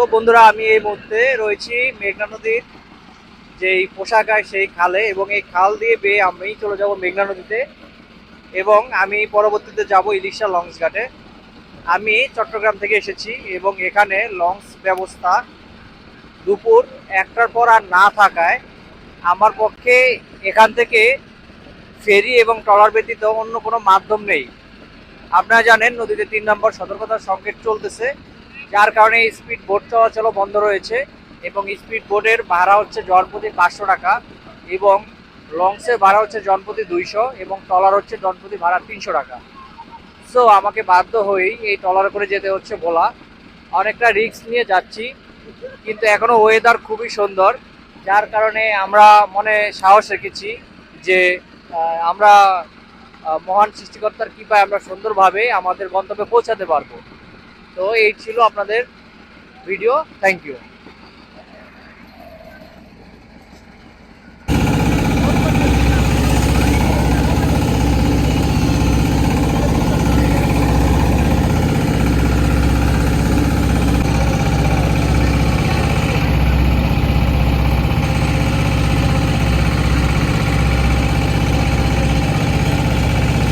তো বন্ধুরা, আমি এই মুহূর্তে রয়েছি মেঘনা নদীর যেই পোশাকায় সেই খালে এবং এই খাল দিয়ে বেয়ে আমি চলে যাব মেঘনা নদীতে এবং আমি পরবর্তীতে যাব ইলিশা লঞ্চ ঘাটে। আমি চট্টগ্রাম থেকে এসেছি এবং এখানে লঞ্চ ব্যবস্থা দুপুর একটার পর আর না থাকায় আমার পক্ষে এখান থেকে ফেরি এবং ট্রলার ব্যতীত অন্য কোনো মাধ্যম নেই। আপনারা জানেন নদীতে তিন নম্বর সতর্কতার সংকেত চলতেছে। যার কারণে স্পিড বোট চলাচলও বন্ধ রয়েছে এবং স্পিড বোটের ভাড়া হচ্ছে জনপ্রতি পাঁচশো টাকা এবং লঞ্চের ভাড়া হচ্ছে জনপ্রতি দুইশো এবং ট্রলার হচ্ছে জনপ্রতি ভাড়া তিনশো টাকা। সো আমাকে বাধ্য হয়েই এই ট্রলার করে যেতে হচ্ছে ভোলা। অনেকটা রিস্ক নিয়ে যাচ্ছি, কিন্তু এখনও ওয়েদার খুবই সুন্দর। যার কারণে আমরা মনে সাহস রেখেছি যে আমরা মহান সৃষ্টিকর্তার কৃপায় আমরা সুন্দরভাবে আমাদের গন্তব্যে পৌঁছাতে পারব। তো এই ছিল আপনাদের ভিডিও থ্যাংক ইউ